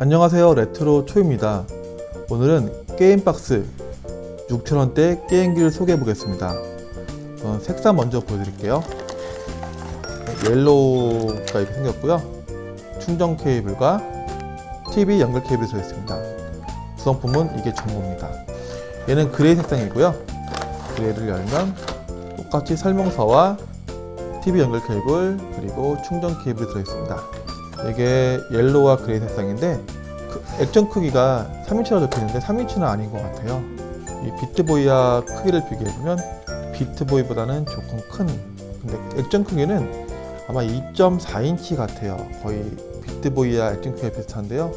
안녕하세요 레트로 초입니다. 오늘은 게임박스 6,000원대 게임기를 소개해 보겠습니다. 어, 색상 먼저 보여드릴게요. 옐로우가 이렇게 생겼고요. 충전 케이블과 TV 연결 케이블이 들어있습니다. 구성품은 이게 전부입니다. 얘는 그레이 색상이고요. 그레이를 열면 똑같이 설명서와 TV 연결 케이블 그리고 충전 케이블이 들어있습니다. 이게 옐로우와 그레이 색상인데 그 액정 크기가 3인치라고 적혀있는데 3인치는 아닌 것 같아요. 이 비트보이와 크기를 비교해보면 비트보이보다는 조금 큰 근데 액정 크기는 아마 2.4인치 같아요. 거의 비트보이와 액정 크기가 비슷한데요.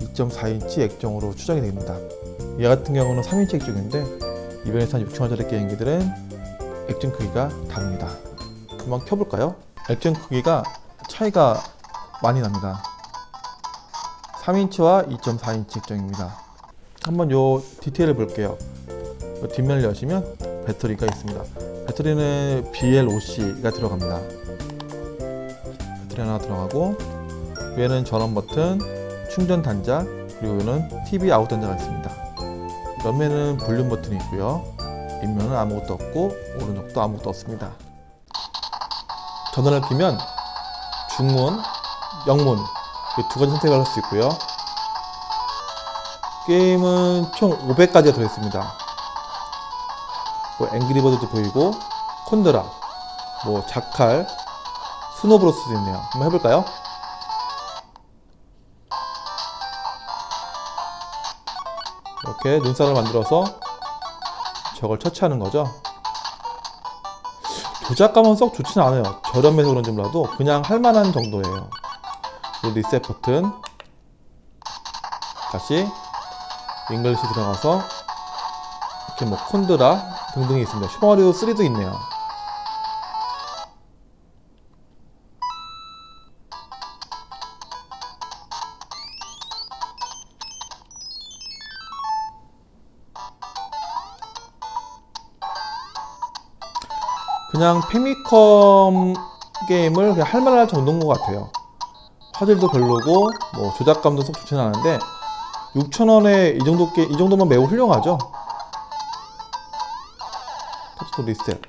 2.4인치 액정으로 추정이 됩니다. 얘 같은 경우는 3인치 액정인데 이번에 산 6,000원짜리 게임기들은 액정 크기가 다릅니다. 한번 켜볼까요? 액정 크기가 차이가 많이 납니다 3인치와 2.4인치 액정입니다. 한번 요 디테일을 볼게요. 요 뒷면을 여시면 배터리가 있습니다. 배터리는 BLOC가 들어갑니다. 배터리 하나 들어가고 위에는 전원 버튼 충전 단자 그리고 여기는 TV 아웃 단자가 있습니다. 옆면은 볼륨 버튼이 있고요. 뒷면은 아무것도 없고 오른쪽도 아무것도 없습니다. 전원을 끼면 중문, 영문 이 두 가지 선택을 할 수 있고요. 게임은 총 500가지가 들어있습니다. 뭐 앵그리버드도 보이고 콘드라, 뭐 자칼, 스노브로스도 있네요. 한번 해볼까요? 이렇게 눈살을 만들어서 저걸 처치하는 거죠. 조작감은 썩 좋지는 않아요. 저렴해서 그런지 몰라도 그냥 할만한 정도예요. 리셋 버튼 다시 잉글리시 들어가서 이렇게 뭐 콘드라 등등이 있습니다. 슈퍼마리오 3도 있네요. 그냥 페미컴 게임을 그냥 할 만할 정도인 것 같아요. 화질도 별로고 뭐 조작감도 썩 좋지는 않은데 6,000원에 이 정도 게, 이 정도면 매우 훌륭하죠. 터치도 리셋.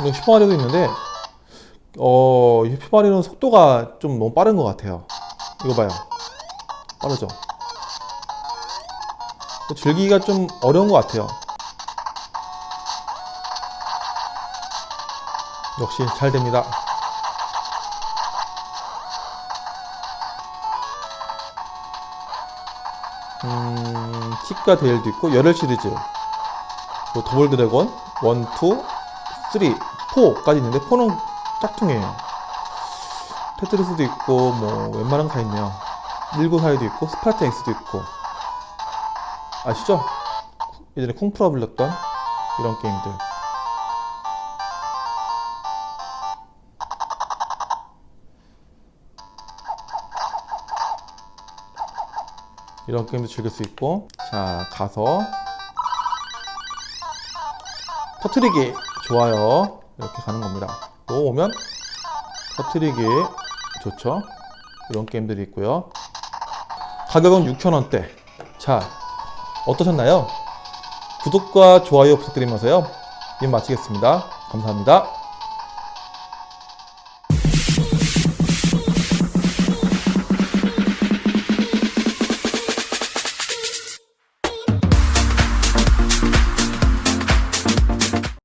이거 슈퍼마리오도 있는데 어, 이 슈퍼마리오는 속도가 좀 너무 빠른 것 같아요. 이거 봐요. 빠르죠? 즐기기가 좀 어려운 것 같아요. 역시 잘 됩니다. 음, 치과 데일도 있고 열혈 시리즈, 뭐 더블 드래곤 1, 2, 3, 4까지 있는데 4는 짝퉁이에요. 테트리스도 있고 뭐 웬만한 거다 있네요. 1942도 있고 스파르타 X도 있고 아시죠? 예전에 쿵푸라 불렸던 이런 게임들. 이런 게임도 즐길 수 있고. 자 가서 터트리기 좋아요. 이렇게 가는 겁니다. 또 오면 터트리기 좋죠? 이런 게임들이 있고요. 가격은 6,000원대. 자 어떠셨나요? 구독과 좋아요 부탁드리면서요. 이만 마치겠습니다. 감사합니다